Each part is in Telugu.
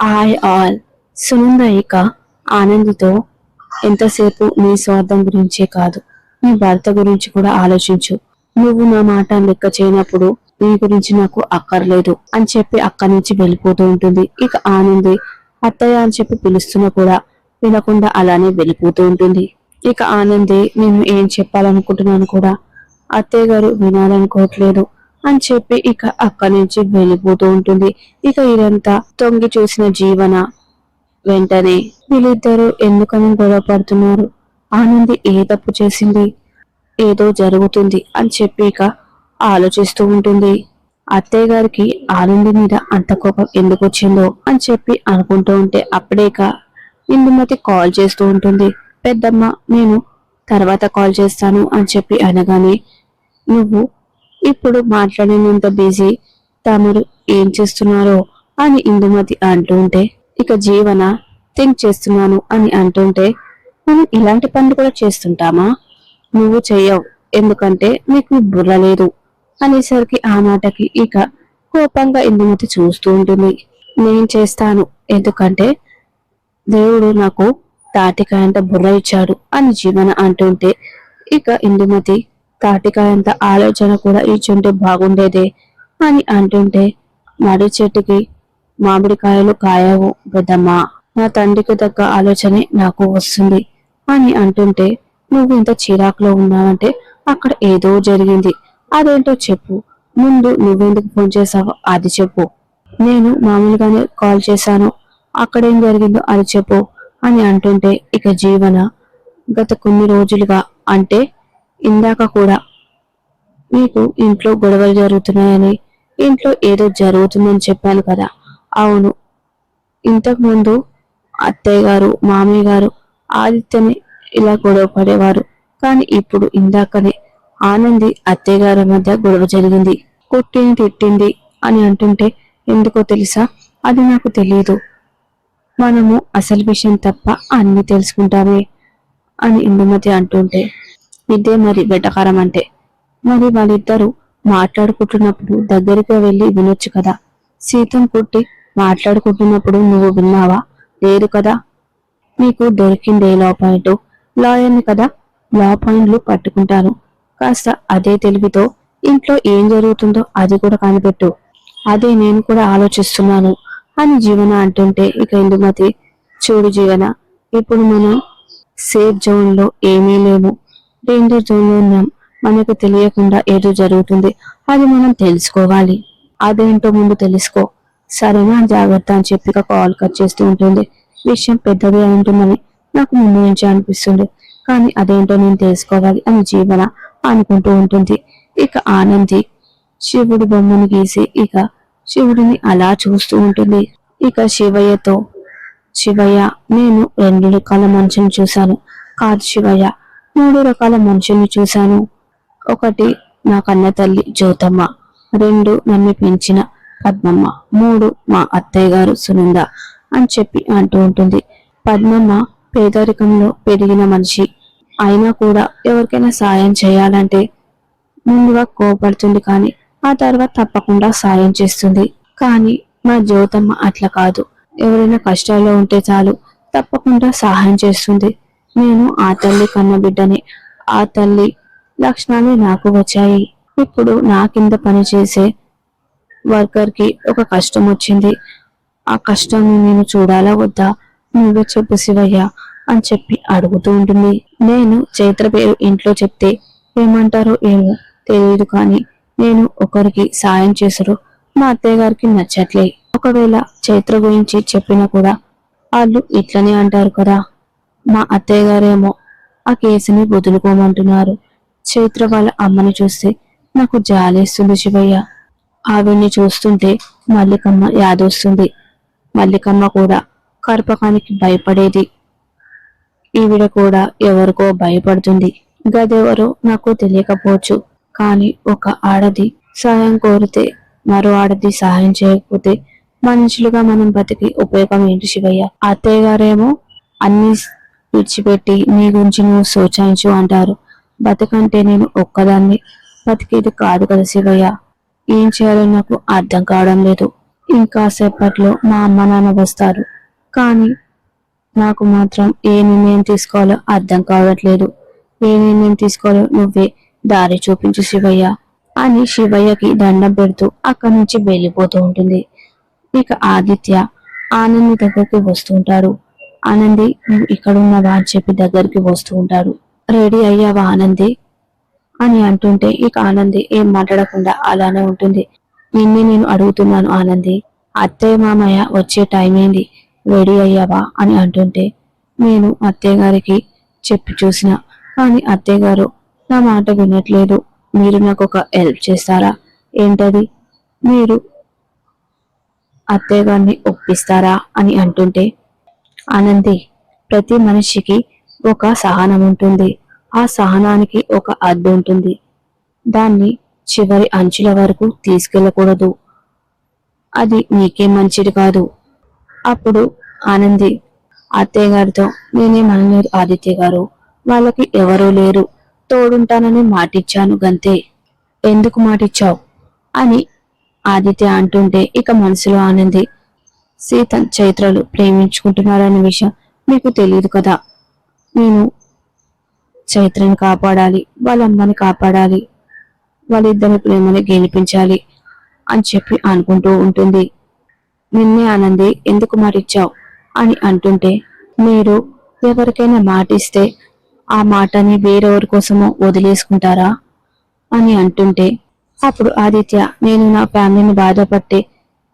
హాయ్ ఆల్ సునంద ఇక ఆనందితో ఎంతసేపు నీ స్వార్థం గురించే కాదు నీ భర్త గురించి కూడా ఆలోచించు. నువ్వు నా మాట లెక్క చేయనప్పుడు నీ గురించి నాకు అక్కర్లేదు అని చెప్పి అక్కడి నుంచి వెళ్ళిపోతూ ఉంటుంది. ఇక ఆనంది అత్తయ్య అని చెప్పి పిలుస్తున్నా కూడా వినకుండా అలానే వెళ్ళిపోతూ ఉంటుంది. ఇక ఆనంది నేను ఏం చెప్పాలనుకుంటున్నాను కూడా? అత్తయ్య గారు వినాలనుకోవట్లేదు. అని చెప్పి ఇక అక్కడి నుంచి వెళ్ళిపోతూ ఉంటుంది. ఇక ఇదంతా తొంగి చూసిన జీవన వెంటనే వీళ్ళిద్దరూ ఎందుకని గొడవ పడుతున్నారు ఆనంది ఏ తప్పు చేసింది? ఏదో జరుగుతుంది అని చెప్పి ఇక ఆలోచిస్తూ ఉంటుంది. అత్తయ్య గారికి ఆనంది మీద అంత కోపం ఎందుకు వచ్చిందో అని చెప్పి అనుకుంటూ ఉంటే అప్పుడే ఇక ఇందుమతి కాల్ చేస్తూ ఉంటుంది. పెద్దమ్మ నేను తర్వాత కాల్ చేస్తాను అని చెప్పి అనగానే నువ్వు ఇప్పుడు మాట్లాడినంత బిజీ తమరు ఏం చేస్తున్నారో అని ఇందుమతి అంటుంటే ఇక జీవన థింక్ చేస్తున్నాను అని అంటుంటే మనం ఇలాంటి పనులు కూడా చేస్తుంటామా? నువ్వు చెయ్యవు ఎందుకంటే నీకు బుర్ర లేదు అనేసరికి ఆ మాటకి ఇక కోపంగా ఇందుమతి చూస్తూ ఉంటుంది. నేను చేస్తాను ఎందుకంటే దేవుడు నాకు తాటికాయంత బుర్ర ఇచ్చాడు అని జీవన అంటుంటే ఇక ఇందుమతి తాటికాయంత ఆలోచన కూడా ఇచ్చుంటే బాగుండేదే అని అంటుంటే మడి చెట్టుకి మామిడికాయలు కాయవు పెద్దమ్మా. నా తండ్రికి తగ్గ ఆలోచనే నాకు వస్తుంది అని అంటుంటే నువ్వు ఇంత చిరాకులో ఉన్నావంటే అక్కడ ఏదో జరిగింది. అదేంటో చెప్పు. ముందు నువ్వెందుకు ఫోన్ చేసావో అది చెప్పు. నేను మామూలుగానే కాల్ చేశాను. అక్కడేం జరిగిందో అది చెప్పు అని అంటుంటే ఇక జీవన గత కొన్ని రోజులుగా అంటే ఇందాక కూడా మీకు ఇంట్లో గొడవలు జరుగుతున్నాయని ఇంట్లో ఏదో జరుగుతుందని చెప్పాను కదా. అవును. ఇంతకుముందు అత్తయ్య గారు మామయ్య గారు ఆదిత్యని ఇలా గొడవ పడేవారు. కానీ ఇప్పుడు ఇందాకనే ఆనంది అత్తయ్య గారి మధ్య గొడవ జరిగింది. కొట్టింది తిట్టింది అని అంటుంటే ఎందుకో తెలుసా? అది నాకు తెలియదు మనము అసలు విషయం తప్ప అన్ని తెలుసుకుంటామే అని ఇందుమతి అంటుంటే ఇదే మరి వెటకారం అంటే. మరి వాళ్ళిద్దరూ మాట్లాడుకుంటున్నప్పుడు దగ్గరికి వెళ్ళి వినొచ్చు కదా. సీతం పుట్టి మాట్లాడుకుంటున్నప్పుడు నువ్వు విన్నావా? లేదు కదా. నీకు దొరికిందే లా పాయింట్ లాయర్ని కదా లా పాయింట్లు పట్టుకుంటాను. కాస్త అదే తెలివితో ఇంట్లో ఏం జరుగుతుందో అది కూడా కనిపెట్టు. అదే నేను కూడా ఆలోచిస్తున్నాను. అని జీవన అంటుంటే ఇక ఇందుమతి చూడు జీవన ఇప్పుడు మనం సేఫ్ జోన్లో ఏమీ లేము డేంజర్ జోన్లో ఉన్నాం. మనకు తెలియకుండా ఏదో జరుగుతుంది. అది మనం తెలుసుకోవాలి. అదేంటో ముందు తెలుసుకో. సరేనా? జాగ్రత్త అని చెప్పి కాల్ కట్ చేస్తూ ఉంటుంది. విషయం పెద్దది అయి ఉంటుందని నాకు ముందు నుంచి అనిపిస్తుంది. కానీ అదేంటో నేను తెలుసుకోవాలి అని జీవన అనుకుంటూ ఉంటుంది. ఇక ఆనంది శివుడి బొమ్మను గీసి ఇక శివుడిని అలా చూస్తూ ఉంటుంది. ఇక శివయ్యతో శివయ్య నేను రెండు రకాల మనుషుని చూశాను. కాదు శివయ్య మూడు రకాల మనుషుల్ని చూశాను. ఒకటి నా కన్న తల్లి జ్యోతమ్మ రెండు నన్ను పెంచిన పద్మమ్మ మూడు మా అత్తయ్య గారు సునంద అని చెప్పి అంటూ ఉంటుంది. పద్మమ్మ పేదరికంలో పెరిగిన మనిషి. అయినా కూడా ఎవరికైనా సాయం చేయాలంటే ముందుగా కోపడుతుంది కానీ ఆ తర్వాత తప్పకుండా సాయం చేస్తుంది. కానీ మా జ్యోతమ్మ అట్లా కాదు. ఎవరైనా కష్టాల్లో ఉంటే చాలు తప్పకుండా సహాయం చేస్తుంది. నేను ఆ తల్లి కన్న బిడ్డని ఆ తల్లి లక్షణాలు నాకు వచ్చాయి. ఇప్పుడు నా కింద పనిచేసే వర్కర్కి ఒక కష్టం వచ్చింది. ఆ కష్టాన్ని నేను చూడాలా వద్దా? నువ్వే చెప్పు శివయ్య అని చెప్పి అడుగుతూ ఉంటుంది. నేను చైత్ర పేరు ఇంట్లో చెప్తే ఏమంటారో ఏమో తెలియదు కానీ నేను ఒకరికి సాయం చేసుడు. మా అత్తయ్య గారికి నచ్చట్లే. ఒకవేళ చైత్ర గురించి చెప్పినా కూడా వాళ్ళు ఇట్లనే అంటారు కదా. మా అత్తయ్య గారేమో ఆ కేసుని వదులుకోమంటున్నారు. చైత్ర వాళ్ళ అమ్మని చూస్తే నాకు జాలేస్తుంది శివయ్య. ఆవిడ్ని చూస్తుంటే మల్లికమ్మ యాదొస్తుంది. మల్లికమ్మ కూడా కర్పకానికి భయపడేది. ఈవిడ కూడా ఎవరికో భయపడుతుంది. గదెవరో నాకు తెలియకపోవచ్చు. కానీ ఒక ఆడది సాయం కోరితే మరో ఆడది సహాయం చేయకపోతే మనుషులుగా మనం బతికి ఉపయోగం ఏంటి శివయ్య? అత్తయ్య గారేమో అన్ని విడిచిపెట్టి నీ గురించి నువ్వు సూచించు అంటారు. బతుకంటే నేను ఒక్కదాన్ని. బతికేది కాదు కదా శివయ్య. ఏం చేయాలో నాకు అర్థం కావడం లేదు. ఇంకా సేపట్లో మా అమ్మ నాన్న వస్తారు. కానీ నాకు మాత్రం ఏ నిర్ణయం తీసుకోవాలో అర్థం కావట్లేదు. ఏ నిర్ణయం తీసుకోవాలో నువ్వే దారి చూపించు శివయ్య అని శివయ్యకి దండం పెడుతూ అక్కడి నుంచి వెళ్ళిపోతూ ఉంటుంది. ఇక ఆదిత్య ఆనంద్ దగ్గరికి వస్తుంటారు ఆనంది నువ్వు ఇక్కడ ఉన్నావా అని చెప్పి దగ్గరికి వస్తూ ఉంటాడు రెడీ అయ్యావా ఆనంది అని అంటుంటే ఇక ఆనంది ఏం మాట్లాడకుండా అలానే ఉంటుంది. నిన్నే నేను అడుగుతున్నాను ఆనంది అత్తయ్య మామయ్య వచ్చే టైం ఏంది? రెడీ అయ్యావా అని అంటుంటే నేను అత్తయ్య గారికి చెప్పి చూసిన. కానీ అత్తయ్య గారు నా మాట వినట్లేదు. మీరు నాకు ఒక హెల్ప్ చేస్తారా? ఏంటది? మీరు అత్తయ్య గారిని ఒప్పిస్తారా అని అంటుంటే ఆనంది ప్రతి మనిషికి ఒక సహనం ఉంటుంది. ఆ సహనానికి ఒక అద్దు ఉంటుంది. దాన్ని చివరి అంచుల వరకు తీసుకెళ్ళకూడదు. అది నీకే మంచిది కాదు. అప్పుడు ఆనంది అత్తయ్య గారితో నేనేమనలేదు ఆదిత్య గారు. వాళ్ళకి ఎవరూ లేరు. తోడుంటానని మాటిచ్చాను గంతే. ఎందుకు మాటిచ్చావు? అని ఆదిత్య అంటుంటే ఇక మనసులో ఆనంది సీత చైత్రలు ప్రేమించుకుంటున్నారనే విషయం మీకు తెలియదు కదా. నేను చైత్రని కాపాడాలి వాళ్ళ అమ్మని కాపాడాలి వాళ్ళిద్దరి ప్రేమని గెలిపించాలి అని చెప్పి అనుకుంటూ ఉంటుంది. నిన్నే ఆనంది ఎందుకు మాటిచ్చావు అని అంటుంటే మీరు ఎవరికైనా మాటిస్తే ఆ మాటని వేరెవరి కోసమో వదిలేసుకుంటారా అని అంటుంటే అప్పుడు ఆదిత్య నేను నా ఫ్యామిలీని బాధపట్టే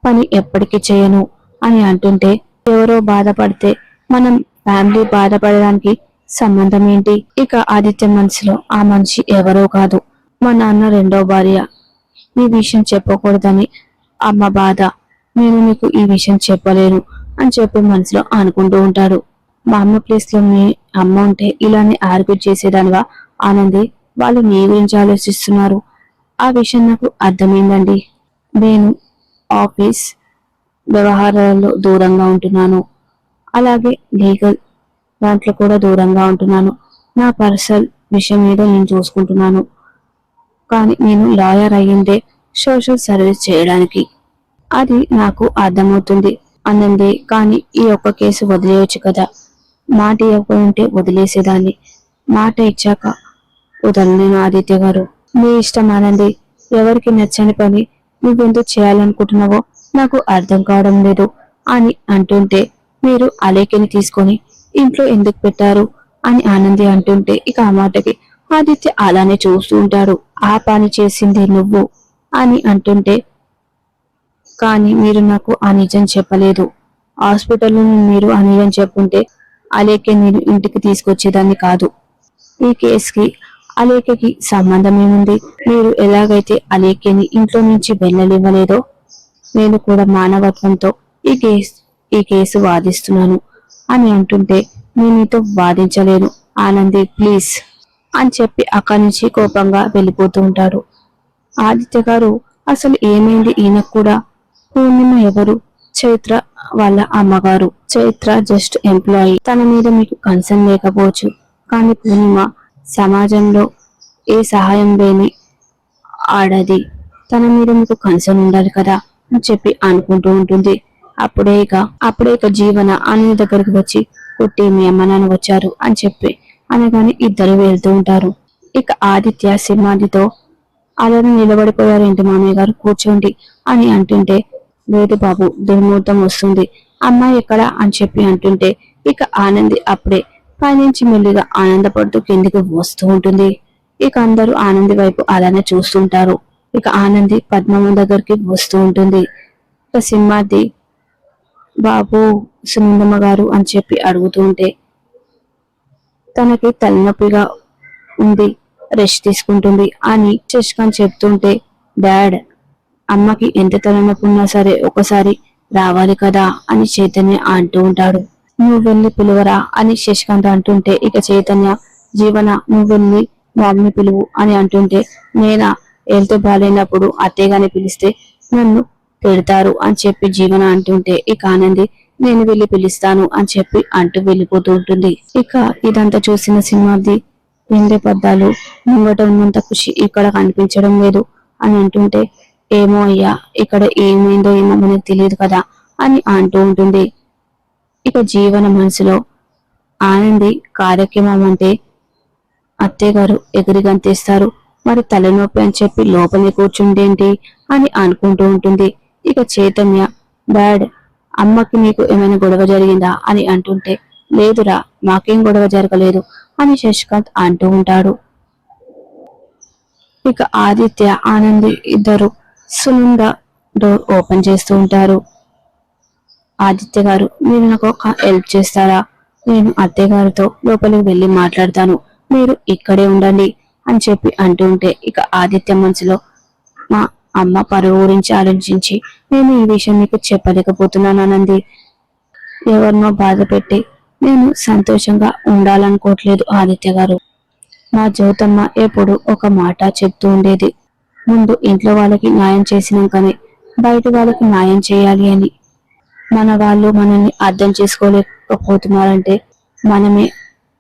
పని ఎప్పటికీ చేయను. అని అంటుంటే ఎవరో బాధపడితే మనం ఫ్యామిలీ బాధపడడానికి సంబంధం ఏంటి? ఇక ఆదిత్య మనసులో ఆ మనిషి ఎవరో కాదు. మా నాన్న రెండో భార్య. ఈ విషయం చెప్పకూడదని అమ్మ బాధ. నేను నీకు ఈ విషయం చెప్పలేను అని చెప్పి మనసులో అనుకుంటూ ఉంటాడు మా అమ్మ ప్లేస్లో మీ అమ్మ ఉంటే ఇలానే ఆర్గ్యూ చేసేదానివా? ఆనంది వాళ్ళు నీ గురించి ఆలోచిస్తున్నారు. ఆ విషయం నాకు అర్థమైందండి. నేను ఆఫీస్ వ్యవహారాల్లో దూరంగా ఉంటున్నాను. అలాగే లీగల్ దాంట్లో కూడా దూరంగా ఉంటున్నాను. నా పర్సనల్ విషయం ఏదో నేను చూసుకుంటున్నాను. కానీ నేను లాయర్ అయ్యిందే సోషల్ సర్వీస్ చేయడానికి. అది నాకు అర్థమవుతుంది. అన్నందే కానీ ఈ ఒక్క కేసు వదిలేయచ్చు కదా. మాట ఇవ్వకుంటే వదిలేసేదాన్ని. మాట ఇచ్చాక వదలలేను ఆదిత్య గారు. మీ ఇష్టం ఆనంది ఎవరికి నచ్చని పని నువ్వెందుకు చేయాలనుకుంటున్నావో నాకు అర్థం కావడం లేదు అని అంటుంటే మీరు అలేఖని తీసుకొని ఇంట్లో ఎందుకు పెట్టారు అని ఆనంది అంటుంటే ఇక ఆ మాటకి ఆదిత్య అలానే చూస్తూ ఉంటాడు. ఆ పని చేసింది నువ్వు అని అంటుంటే కానీ మీరు నాకు ఆ నిజం చెప్పలేదు. హాస్పిటల్లో మీరు ఆ నిజం చెప్పుంటే అలేకే నేను ఇంటికి తీసుకొచ్చేదాన్ని కాదు. ఈ కేసుకి అలేఖకి సంబంధం ఏముంది? మీరు ఎలాగైతే అలేఖని ఇంట్లో నుంచి వెళ్ళనివ్వలేదో నేను కూడా మానవత్వంతో ఈ కేసు ఈ కేసు వాదిస్తున్నాను. అని అంటుంటే నేను నీతో వాదించలేను ఆనంది ప్లీజ్ అని చెప్పి అక్కడి నుంచి కోపంగా వెళ్ళిపోతూ ఉంటాడు ఆదిత్య గారు అసలు ఏమైంది? ఈయనకు కూడా పూర్ణిమ ఎవరు? చైత్ర వాళ్ళ అమ్మగారు. Chaitra just employee. తన మీద మీకు కన్సర్న్ లేకపోవచ్చు. కానీ పూర్ణిమ సమాజంలో ఏ సహాయం లేని ఆడది. తన మీద మీకు కన్సర్న్ ఉండాలి కదా. అని చెప్పి అనుకుంటూ ఉంటుంది. అప్పుడే ఇక అప్పుడే ఇక జీవన అనిల్ దగ్గరికి వచ్చి కొట్టి మీ అమ్మ నాన్న వచ్చారు అని చెప్పి అనగానే ఇద్దరు వెళ్తూ ఉంటారు. ఇక ఆదిత్య సింహాదితో అలానే నిలబడిపోయారు ఏంటి మామయ్య గారు? కూర్చోండి అని అంటుంటే లేదు బాబు దుర్ముహూర్తం వస్తుంది. అమ్మాయి ఎక్కడ? అని చెప్పి అంటుంటే ఇక ఆనంది అప్పుడే పైనుంచి మెల్లిగా ఆనందపడుతూ కిందికి వస్తూ ఉంటుంది. ఇక అందరూ ఆనంది వైపు అలానే చూస్తుంటారు. ఇక ఆనంది పద్మమ్మ దగ్గరికి వస్తూ ఉంటుంది. ఇక సింహాది బాబు సునందమ్మ గారు అని చెప్పి అడుగుతూ ఉంటే తనకి తలనొప్పిగా ఉంది రెస్ట్ తీసుకుంటుంది అని శశికాంత్ చెప్తుంటే డాడ్ అమ్మకి ఎంత తలనొప్పి ఉన్నా సరే ఒకసారి రావాలి కదా అని చైతన్య అంటూ ఉంటాడు. నువ్వు వెళ్ళి పిలువరా అని శశికాంత్ అంటుంటే ఇక చైతన్య జీవన నువ్వు వెళ్ళి బాబుని పిలువు అని అంటుంటే నేనా? ఏళ్ళతో బాగాలేనప్పుడు అత్తయ్యగానే పిలిస్తే నన్ను పెడతారు అని చెప్పి జీవన అంటుంటే ఇక ఆనంది నేను వెళ్ళి పిలుస్తాను అని చెప్పి అంటూ వెళ్ళిపోతూ ఉంటుంది. ఇక ఇదంతా చూసిన సినిమాది వెండే పద్దాలు ముంగట ఉన్నంత ఖుషి ఇక్కడ కనిపించడం లేదు అని అంటుంటే ఏమో అయ్యా ఇక్కడ ఏమైందో ఏమో మనకు తెలియదు కదా అని అంటూ ఉంటుంది. ఇక జీవన మనసులో ఆనంది కార్యక్రమం అంటే అత్తయ్య గారు ఎగిరి గంతేస్తారు. మరి తలనొప్పి అని చెప్పి లోపలి కూర్చుండేంటి అని అనుకుంటూ ఉంటుంది. ఇక చైతన్య డాడ్ అమ్మకి మీకు ఏమైనా గొడవ జరిగిందా? అని అంటుంటే లేదురా మాకేం గొడవ జరగలేదు అని శశికాంత్ అంటూ ఉంటాడు. ఇక ఆదిత్య ఆనంద్ ఇద్దరు సులుంగా డోర్ ఓపెన్ చేస్తూ ఉంటారు. ఆదిత్య గారు మీరు నాకు ఒక హెల్ప్ చేస్తారా? నేను అత్తయ్య గారితో లోపలికి వెళ్ళి మాట్లాడతాను. మీరు ఇక్కడే ఉండండి. అని చెప్పి అంటూ ఉంటే ఇక ఆదిత్య మనసులో మా అమ్మ పరువు గురించి ఆలోచించి నేను ఈ విషయం మీకు చెప్పలేకపోతున్నాను అనంది. ఎవరినో బాధ పెట్టి నేను సంతోషంగా ఉండాలనుకోవట్లేదు ఆదిత్య గారు. మా జ్యోతమ్మ ఎప్పుడు ఒక మాట చెప్తూ ఉండేది. ముందు ఇంట్లో వాళ్ళకి న్యాయం చేసినాకనే బయట వాళ్ళకి న్యాయం చేయాలి అని. మన వాళ్ళు మనల్ని అర్థం చేసుకోలేకపోతున్నారంటే మనమే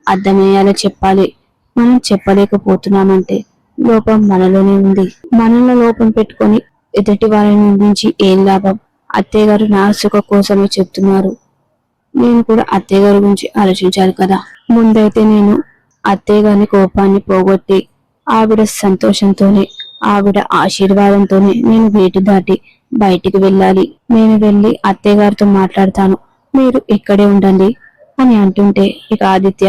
అర్థమయ్యేలా చెప్పాలి. మనం చెప్పలేకపోతున్నామంటే లోపం మనలోనే ఉంది. మనలో లోపం పెట్టుకొని ఎదుటి వారిని నిందించి ఏం లాభం? అత్తయ్యగారు నా సుఖ కోసమే చెప్తున్నారు. నేను కూడా అత్తయ్య గారి గురించి ఆలోచించాలి కదా. ముందైతే నేను అత్తయ్యగారి కోపాన్ని పోగొట్టి ఆవిడ సంతోషంతోనే ఆవిడ ఆశీర్వాదంతోనే నేను వేటి దాటి బయటికి వెళ్ళాలి. నేను వెళ్ళి అత్తయ్యగారితో మాట్లాడతాను. మీరు ఇక్కడే ఉండండి అని అంటుంటే ఇక ఆదిత్య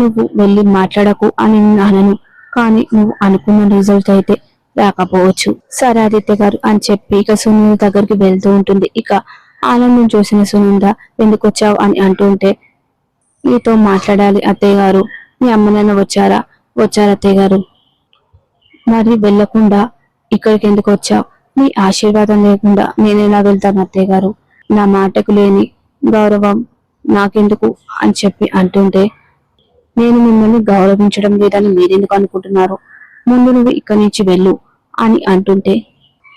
నువ్వు వెళ్ళి మాట్లాడకు అని అనను. కానీ నువ్వు అనుకున్న రిజల్ట్ అయితే రాకపోవచ్చు. సరే ఆదిత్య గారు అని చెప్పి ఇక సునీల్ దగ్గరికి వెళ్తూ ఉంటుంది. ఇక ఆనందం చూసిన సునంద ఎందుకు వచ్చావు? అని అంటుంటే నీతో మాట్లాడాలి అత్తయ్య గారు. మీ అమ్మ నాన్న వచ్చారా? వచ్చారు అత్తయ్య గారు. మరి వెళ్ళకుండా ఇక్కడికి ఎందుకు వచ్చావు? మీ ఆశీర్వాదం లేకుండా నేను ఎలా వెళ్తాను అత్తయ్య గారు? నా మాటకు లేని గౌరవం నాకెందుకు? అని చెప్పి అంటుంటే నేను మిమ్మల్ని గౌరవించడం లేదని మీరెందుకు అనుకుంటున్నారు? ముందు నువ్వు ఇక్కడి నుంచి వెళ్ళు అని అంటుంటే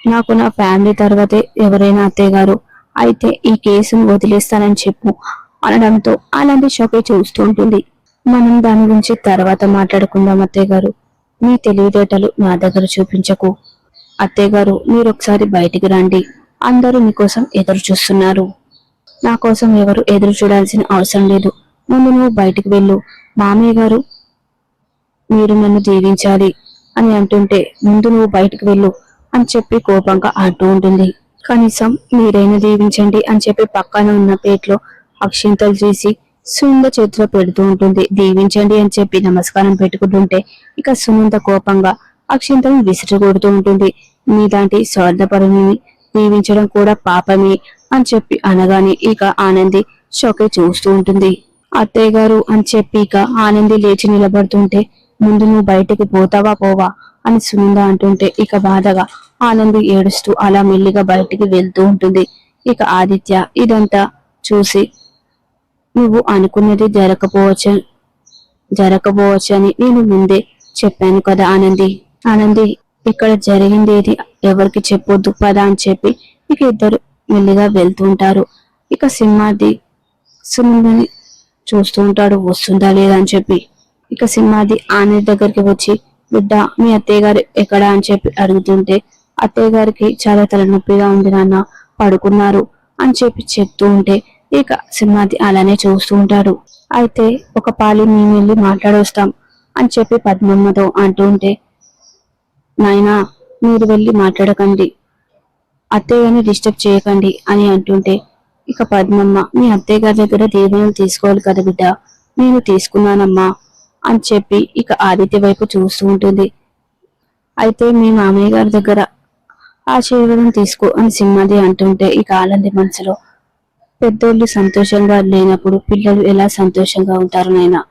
నాకు నా ఫ్యామిలీ తర్వాతే ఎవరైనా అత్తయ్య గారు అయితే ఈ కేసును వదిలేస్తానని చెప్పు అనడంతో అలాంటి షోకే చూస్తూ ఉంటుంది. మనం దాని గురించి తర్వాత మాట్లాడుకుందాం అత్తయ్య గారు మీ తెలివితేటలు నా దగ్గర చూపించకు. అత్తయ్య గారు మీరు ఒకసారి బయటికి రండి. అందరూ మీకోసం ఎదురు చూస్తున్నారు. నా కోసం ఎవరు ఎదురు చూడాల్సిన అవసరం లేదు. ముందు నువ్వు బయటికి వెళ్ళు. మామయ్య గారు మీరు నన్ను దీవించాలి అని అంటుంటే ముందు నువ్వు బయటికి వెళ్ళు అని చెప్పి కోపంగా అంటూ ఉంటుంది. కనీసం మీరైనా దీవించండి అని చెప్పి పక్కన ఉన్న పేట్లో అక్షింతలు చేసి సునంద చేతిలో పెడుతూ ఉంటుంది. దీవించండి అని చెప్పి నమస్కారం పెట్టుకుంటుంటే ఇక సునంద కోపంగా అక్షింతలు విసిరి కొడుతూ ఉంటుంది. మీలాంటి స్వార్థపరుని దీవించడం కూడా పాపమే అని చెప్పి అనగానే ఇక ఆనంది షోకే చూస్తూ ఉంటుంది. అత్తయ్య గారు అని చెప్పి ఇక ఆనంది లేచి నిలబడుతుంటే ముందు నువ్వు బయటికి పోతావా పోవా? అని సునంద అంటుంటే ఇక బాధగా ఆనంది ఏడుస్తూ అలా మెల్లిగా బయటికి వెళ్తూ ఉంటుంది. ఇక ఆదిత్య ఇదంతా చూసి నువ్వు అనుకున్నది జరగకపోవచ్చు జరగకపోవచ్చని నేను ముందే చెప్పాను కదా ఆనంది. ఆనంది ఇక్కడ జరిగింది ఏది ఎవరికి చెప్పొద్దు పదా అని చెప్పి ఇక ఇద్దరు మెల్లిగా వెళ్తూ ఉంటారు. ఇక సింహాది సునందని చూస్తూ ఉంటాడు వస్తుందా లేదా? అని చెప్పి. ఇక సింహాది ఆనంద్ దగ్గరికి వచ్చి బిడ్డ మీ అత్తయ్య గారు ఎక్కడా? అని చెప్పి అడుగుతుంటే అత్తయ్య గారికి చాలా తలనొప్పిగా ఉంది నాన్న పడుకున్నారు అని చెప్పి చెప్తూ ఉంటే ఇక సింహాది అలానే చూస్తూ ఉంటాడు. అయితే ఒక పాలి మేము వెళ్ళి మాట్లాడొస్తాం అని చెప్పి పద్మమ్మతో అంటూ ఉంటే నాయనా మీరు వెళ్ళి మాట్లాడకండి అత్తయ్యని డిస్టర్బ్ చేయకండి అని అంటుంటే ఇక పద్మమ్మ మీ అత్తయ్య గారి దగ్గర దీవెనలు తీసుకోవాలి కదా బిడ్డ. నేను తీసుకున్నానమ్మా అని చెప్పి ఇక ఆదిత్య వైపు చూస్తూ ఉంటుంది. అయితే మీ మామయ్య గారి దగ్గర ఆశీర్వాదం తీసుకో అని సింహది అంటుంటే ఇక ఆనంది మనసులో పెద్దోళ్ళు సంతోషంగా లేనప్పుడు పిల్లలు ఎలా సంతోషంగా ఉంటారు నాయనా?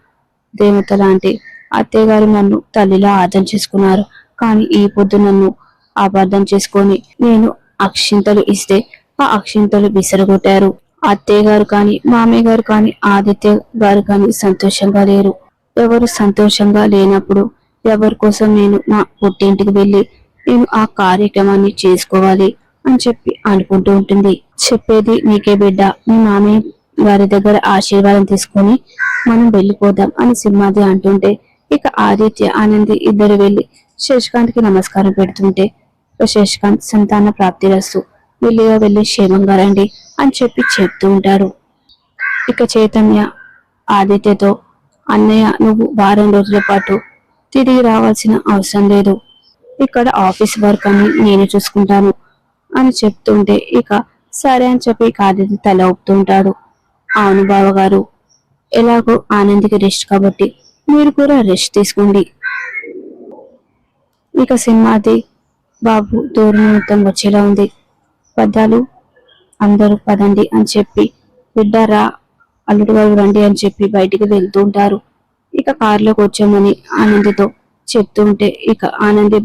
దేవత లాంటి అత్తయ్య గారు నన్ను తల్లిలా అర్థం చేసుకున్నారు. కానీ ఈ పొద్దు నన్ను అపార్థం చేసుకొని నేను అక్షింతలు ఇస్తే ఆ అక్షింతలు బిసరగొట్టారు అత్తయ్య గారు కానీ మామయ్య గారు కానీ ఆదిత్య గారు కానీ సంతోషంగా లేరు. ఎవరు సంతోషంగా లేనప్పుడు ఎవరి కోసం నేను నా పుట్టింటికి వెళ్ళి నేను ఆ కార్యక్రమాన్ని చేసుకోవాలి అని చెప్పి అనుకుంటూ ఉంటుంది. చెప్పేది నీకే బిడ్డ. మీ మామయ్య గారి దగ్గర ఆశీర్వాదం తీసుకొని మనం వెళ్ళిపోదాం అని సింహాది అంటుంటే ఇక ఆదిత్య ఆనంది ఇద్దరు వెళ్ళి శశికాంత్కి నమస్కారం పెడుతుంటే శశికాంత్ సంతాన ప్రాప్తి రస్తు వెళ్ళియో వెళ్ళి క్షేమంగా రండి అని చెప్పి చెప్తూ ఉంటారు. ఇక చైతన్య ఆదిత్యతో అన్నయ్య నువ్వు వారం రోజుల పాటు తిరిగి రావాల్సిన అవసరం లేదు. ఇక్కడ ఆఫీస్ వర్క్ అని నేను చూసుకుంటాను అని చెప్తుంటే ఇక సరే అని చెప్పి ఇక ఆదిత్య తల ఊపుతూ ఉంటాడు. అవును బావగారు ఎలాగో ఆనందికి రెస్ట్ కాబట్టి మీరు కూడా రెస్ట్ తీసుకోండి. ఇక సినిమాది బాబు దూరం మొత్తం వచ్చేలా ఉంది. పద్దాలు అందరూ పదండి అని చెప్పి బిడ్డరా అల్లుడు గారు రండి అని చెప్పి బయటికి వెళ్తూ ఉంటారు. ఇక కారులోకి వచ్చామని ఆనందితో చెప్తూ ఉంటే ఇక ఆనంది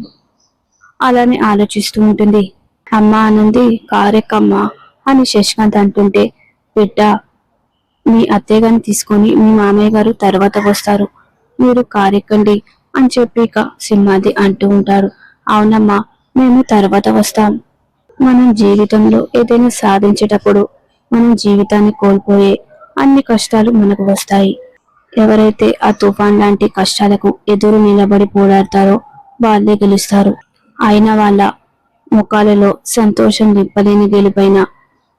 అలానే ఆలోచిస్తూ ఉంటుంది. అమ్మ ఆనంది కారెక్కమ్మా అని శశికాంత్ అంటుంటే బిడ్డ మీ అత్తయ్య గారిని తీసుకొని మీ మామయ్య గారు తర్వాత వస్తారు. మీరు కారెక్కండి అని చెప్పి ఇక సింహాది అంటూ ఉంటారు. అవునమ్మా మేము తర్వాత వస్తాం. మనం జీవితంలో ఏదైనా సాధించేటప్పుడు మనం జీవితాన్ని కోల్పోయే అన్ని కష్టాలు మనకు వస్తాయి. ఎవరైతే ఆ తుఫాన్ లాంటి కష్టాలకు ఎదురు నిలబడి పోరాడతారో వాళ్ళే గెలుస్తారు. అయిన వాళ్ళ ముఖాలలో సంతోషం నింపలేని గెలుపైన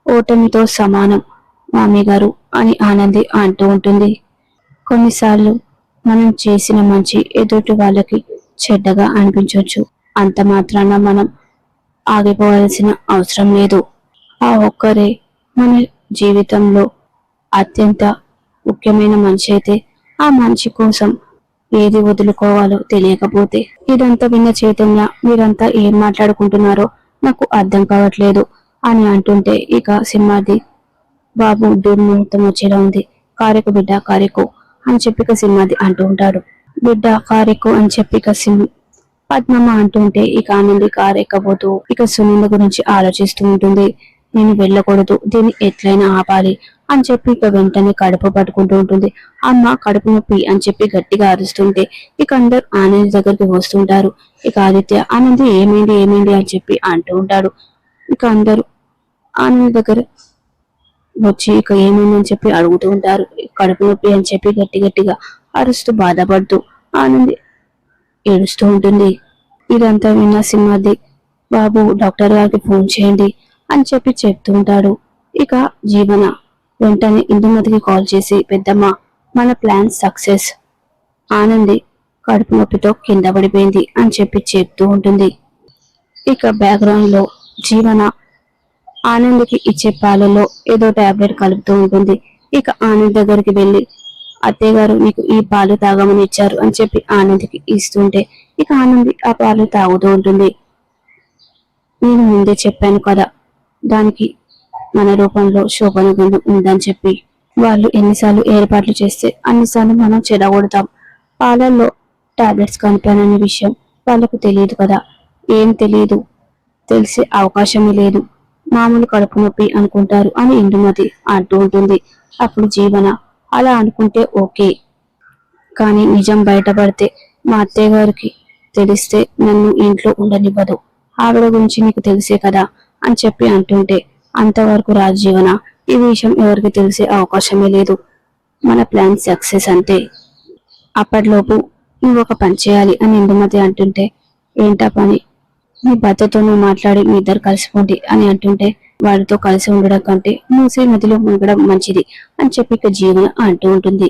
ఓటమితో సమానం మామి గారు అని ఆనంది అంటూ ఉంటుంది. కొన్నిసార్లు మనం చేసిన మంచి ఎదుటి వాళ్ళకి చెడ్డగా అనిపించవచ్చు అంత మాత్రాన మనం ఆగిపోవాల్సిన అవసరం లేదు. ఆ ఒక్కరే మన జీవితంలో అత్యంత ముఖ్యమైన మనిషి అయితే ఆ మనిషి కోసం ఏది వదులుకోవాలో తెలియకపోతే ఇదంతా విన్న చైతన్య మీరంతా ఏం మాట్లాడుకుంటున్నారో నాకు అర్థం కావట్లేదు అని అంటుంటే ఇక సింహాది బాబు దుర్ముహూర్తం వచ్చేలా ఉంది. కారెకు బిడ్డ కారెకు అని చెప్పి సింహాది అంటూ ఉంటాడు. బిడ్డ కారెకు అని చెప్పి సింహ పద్మమ్మ అంటుంటే ఇక ఆనంది కారు ఎక్కబోతూ ఇక సునంద గురించి ఆలోచిస్తూ ఉంటుంది. నేను వెళ్ళకూడదు దీన్ని ఎట్లయినా ఆపాలి అని చెప్పి ఇక వెంటనే కడుపు పట్టుకుంటూ ఉంటుంది. అమ్మ కడుపు నొప్పి అని చెప్పి గట్టిగా అరుస్తుంటే ఇక అందరు ఆనంద్ దగ్గరికి వస్తుంటారు. ఇక ఆదిత్య ఆనంది ఏమైంది ఏమైంది? అని చెప్పి అంటూ ఉంటాడు. ఇక అందరూ ఆనంద్ దగ్గర వచ్చి ఇక ఏమైంది అని చెప్పి అడుగుతూ ఉంటారు. కడుపు నొప్పి అని చెప్పి గట్టి గట్టిగా అరుస్తూ బాధపడుతూ ఆనంది ఏడుస్తూ ఉంటుంది. ఇదంతా విన్న సింహాద్రి బాబు డాక్టర్ గారికి ఫోన్ చేయండి అని చెప్పి చెప్తూ ఉంటాడు. ఇక జీవన వెంటనే ఇందుమతికి కాల్ చేసి పెద్దమ్మ మన ప్లాన్ సక్సెస్. ఆనంది కడుపు నొప్పితో కింద పడిపోయింది అని చెప్పి చెప్తూ ఉంటుంది. ఇక బ్యాక్గ్రౌండ్లో జీవన ఆనంద్కి ఇచ్చే పాలలో ఏదో టాబ్లెట్ కలుపుతూ ఉంటుంది. ఇక ఆనంద్ దగ్గరికి వెళ్ళి అత్తయ్య గారు నీకు ఈ పాలు తాగమని ఇచ్చారు అని చెప్పి ఆనంద్కి ఇస్తుంటే ఇక ఆనంది ఆ పాలు తాగుతూ ఉంటుంది. నేను ముందే చెప్పాను కదా దానికి మన రూపంలో శోభన గుణం ఉందని చెప్పి. వాళ్ళు ఎన్నిసార్లు ఏర్పాట్లు చేస్తే అన్నిసార్లు మనం చెడగొడతాం. పాలల్లో టాబ్లెట్స్ కనిపాననే విషయం వాళ్ళకు తెలియదు కదా. ఏం తెలియదు తెలిసే అవకాశమే లేదు. మామూలు కడుపు నొప్పి అనుకుంటారు అని ఇందుమతి అంటూ ఉంటుంది. అప్పుడు జీవన అలా అనుకుంటే ఓకే. కానీ నిజం బయటపడితే మా అత్తయ్య గారికి తెలిస్తే నన్ను ఇంట్లో ఉండనివ్వదు. ఆవిడ గురించి నీకు తెలిసే కదా అని చెప్పి అంటుంటే అంతవరకు రాజీవన? ఈ విషయం ఎవరికి తెలిసే అవకాశమే లేదు. మన ప్లాన్ సక్సెస్ అంతే. అప్పటిలోపు నువ్వు ఒక పని చేయాలి అని ఇందుమతి అంటుంటే ఏంటా పని? మీ భర్తతో నువ్వు మాట్లాడి మీ ఇద్దరు కలిసిపోండి అని అంటుంటే వారితో కలిసి ఉండడం కంటే మూసే నదిలో మునగడం మంచిది అని చెప్పి ఇక జీవన అంటూ ఉంటుంది.